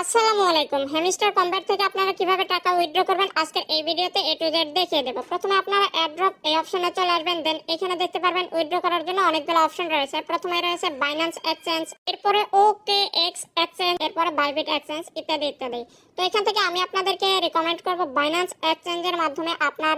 আসসালামু আলাইকুম। হেমিস্টার কম্ব্যাট থেকে আপনারা কীভাবে টাকা উইথড্র করবেন আজকের এই ভিডিওতে এ টু জেড দেখিয়ে দেবো। প্রথমে আপনারা অ্যাড্রপ এই অপশনে চলে আসবেন দেন এখানে দেখতে পারবেন উইথড্র করার জন্য অনেকগুলো অপশন রয়েছে। প্রথমে রয়েছে বাইন্যান্স এক্সচেঞ্জ এরপরে ওকে এক্স এক্সচেঞ্জ এরপরে বাইবিট এক্সচেঞ্জ ইত্যাদি ইত্যাদি। তো এখান থেকে আমি আপনাদেরকে রেকমেন্ড করব বাইন্যান্স এক্সচেঞ্জের মাধ্যমে আপনার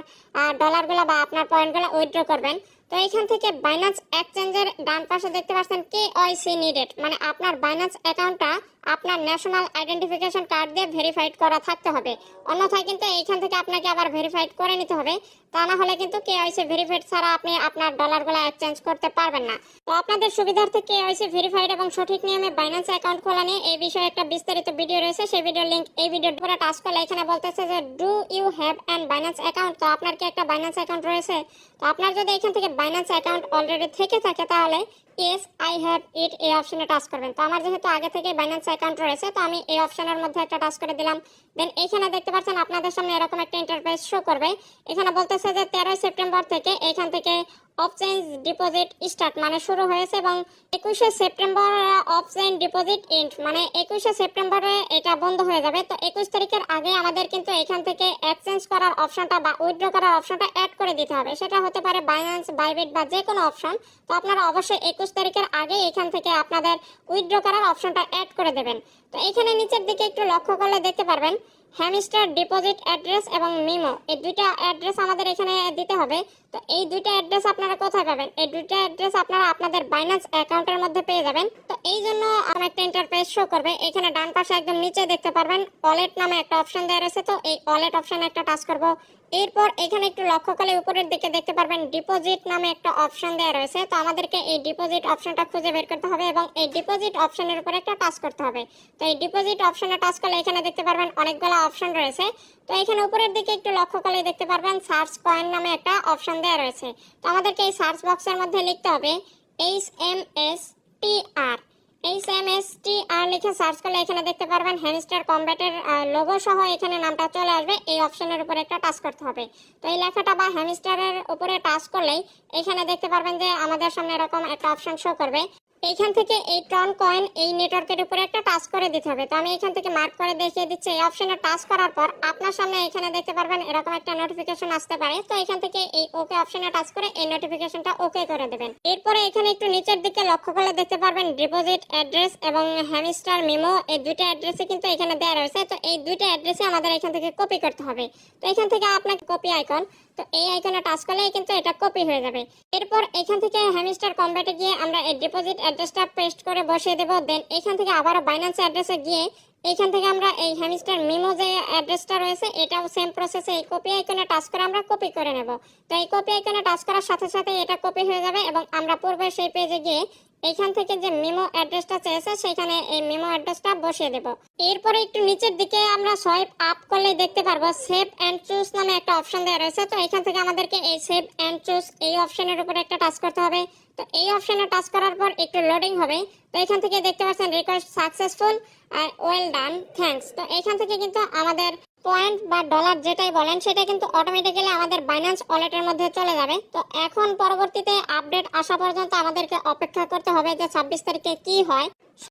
ডলারগুলো বা আপনার পয়েন্টগুলো উইথড্র করবেন। তো এখান থেকে বাইন্যান্স এক্সচেঞ্জের ডান পাশে দেখতে পাচ্ছেন কে ওয়াইসি নিডেড মানে আপনার বাইন্যান্স অ্যাকাউন্টটা আপনার ন্যাশনাল আইডেন্টিফিকেশন কার্ড দিয়ে ভেরিফাইড করা থাকতে হবে। অন্যথায় কিন্তু এইখান থেকে আপনাকে আবার ভেরিফাইড করে নিতে হবে। তা না হলে কিন্তু কেওয়াইসি ভেরিফাইড ছাড়া আপনি আপনার ডলারগুলো এক্সচেঞ্জ করতে পারবেন না। তো আপনাদের সুবিধার্থে কেওয়াইসি ভেরিফাইড এবং সঠিক নিয়মে বাইন্যান্স অ্যাকাউন্ট খোলা নিয়ে এই বিষয়ে একটা বিস্তারিত ভিডিও রয়েছে। সেই ভিডিওর লিংক এই ভিডিওর উপরে টাচ করলে এখানে বলতেছে যে do you have an Binance account তো আপনার কি একটা বাইন্যান্স অ্যাকাউন্ট রয়েছে? তো আপনার যদি এখান থেকে বাইন্যান্স অ্যাকাউন্ট অলরেডি থেকে থাকে তাহলে ইয়েস আই হ্যাভ ইট এই অপশনে টাচ করবেন। তো আমার যেহেতু আগে থেকে বাইন্যান্স অ্যাকাউন্ট রয়েছে, তো আমি এই অপশনের মধ্যে একটা টাচ করে দিলাম। দেন এখানে দেখতে পাচ্ছেন আপনাদের সামনে এরকম একটা ইন্টারফেস শো করবে। এখানে বলতেছে যে তেরোই সেপ্টেম্বর থেকে এখান থেকে অফ চেঞ্জ ডিপোজিট স্টার্ট মানে শুরু হয়েছে এবং একুশে September of change deposit end মানে একুশে সেপ্টেম্বরে এটা বন্ধ হয়ে যাবে। তো একুশ তারিখের আগে আমাদের কিন্তু এখান থেকে এক্সচেঞ্জ করার অপশনটা বা উইথড্র করার অপশনটা অ্যাড করে দিতে হবে। সেটা হতে পারে বাইন্যান্স বাইবিট বা যে কোনো অপশন তো আপনারা অবশ্যই একুশ তারিখের আগে এখান থেকে আপনাদের উইথড্র করার অপশনটা অ্যাড করে দেবেন। তো এখানে নিচের দিকে একটু লক্ষ্য করলে দেখতে পারবেন হ্যামিস্টার, ডিপোজিট, অ্যাড্রেস এবং মিমো। এই দুইটা অ্যাড্রেস আমাদের এখানে দিতে হবে। তো এই দুইটা অ্যাড্রেস আপনারা কোথায় পাবেন? এই দুইটা অ্যাড্রেস আপনারা আপনাদের বাইন্যান্স অ্যাকাউন্টের মধ্যে পেয়ে যাবেন। তো এই জন্য আমার একটা ইন্টারফেস শো করবে। এখানে ডান পাশে একদম নিচে দেখতে পারবেন ওয়ালেট নামে একটা অপশন দেওয়া রয়েছে। তো এই ওয়ালেট অপশনে একটা টাচ করব। এরপর এখানে একটু লক্ষ্য করলে উপরের দিকে দেখতে পারবেন ডিপোজিট নামে একটা অপশন দেওয়া রয়েছে। তো আমাদেরকে এই ডিপোজিট অপশনটা খুঁজে বের করতে হবে এবং এই ডিপোজিট অপশনের উপরে একটা টাচ করতে হবে। তো এই ডিপোজিট অপশনে টাচ করলে এখানে দেখতে পারবেন অনেকগুলো অপশন রয়েছে। তো এখানে উপরের দিকে একটু লক্ষ্য করলে দেখতে পারবেন সার্চ পয়েন্ট নামে একটা অপশন দেওয়া রয়েছে। তো আমাদেরকে এই সার্চ বক্সের মধ্যে লিখতে হবে H M S T R H M S T R লিখে সার্চ করলে এখানে দেখতে পারবেন হ্যামস্টার কম্ব্যাটের লোগো সহ এখানে নামটা চলে আসবে। এই অপশনের উপরে একটা টাচ করতে হবে। তো এই লেখাটা বা হ্যামস্টারের উপরে টাচ করলেই এখানে দেখতে পারবেন যে আমাদের সামনে এরকম একটা অপশন শো করবে। এইখান থেকে এই টন কয়েন এই নেটওয়ার্কের উপরে একটা টাচ করে দিতে হবে। তো আমি এখান থেকে মার্ক করে দেখিয়ে দিচ্ছি, এই অপশনে টাচ করার পর আপনার সামনে এখানে দেখতে পারবেন এরকম একটা নোটিফিকেশন আসতে পারে। তো এখান থেকে এই ওকে অপশনে টাচ করে এই নোটিফিকেশনটা ওকে করে দেবেন। এরপরে এখানে একটু নিচের দিকে লক্ষ্য করলে দেখতে পারবেন ডিপোজিট অ্যাড্রেস এবং হ্যামিস্টার মেমো এই দুইটা অ্যাড্রেসে কিন্তু এখানে দেওয়া রয়েছে। তো এই দুইটা অ্যাড্রেসে আমাদের এখান থেকে কপি করতে হবে। তো এখান থেকে আপনাকে কপি আইকন তো এই আইকনে টাচ করলেই কিন্তু এটা কপি হয়ে যাবে। এরপর এখান থেকে হ্যামিস্টার কম্ব্যাটে গিয়ে আমরা এই ডিপোজিট অ্যাড্রেসটা পেস্ট করে বসিয়ে দেবো। দেন এখান থেকে আবারও বাইন্যান্স অ্যাড্রেসে গিয়ে এখান থেকে আমরা এই হ্যামিস্টার মিমো যে অ্যাড্রেসটা রয়েছে, এটাও সেম প্রসেসে এই কপি আইকনে টাচ করে আমরা কপি করে নেব। তো এই কপি আইকনে টাচ করার সাথে সাথে এটা কপি হয়ে যাবে এবং আমরা পূর্বে সেই পেজে গিয়ে এখান থেকে যে মেমো অ্যাড্রেসটা চেয়েছে, সেখানে এই মেমো অ্যাড্রেসটা বসিয়ে দেব। এরপরে একটু নিচের দিকে আমরা সোয়াইপ আপ করলে দেখতে পারব সেভ অ্যান্ড চুজ নামে একটা অপশন দেওয়া রয়েছে। তো এখান থেকে আমাদেরকে এই সেভ অ্যান্ড চুজ এই অপশনের উপরে একটা টাচ করতে হবে। তো এই অপশনে টাচ করার পর একটু লোডিং হবে। তো এখান থেকে দেখতে পাচ্ছেন রিকোয়েস্ট সাকসেসফুল আর ওয়েল ডান থ্যাংকস তো এখান থেকে কিন্তু আমাদের পয়েন্ট বা ডলার যেটাই বলেন, সেটা কিন্তু অটোমেটিক্যালি আমাদের বাইন্যান্স ওয়ালেটের মধ্যে চলে যাবে। তো এখন পরবর্তীতে আপডেট আসা পর্যন্ত আমাদেরকে অপেক্ষা করতে হবে যে ছাব্বিশ তারিখে কি হয়।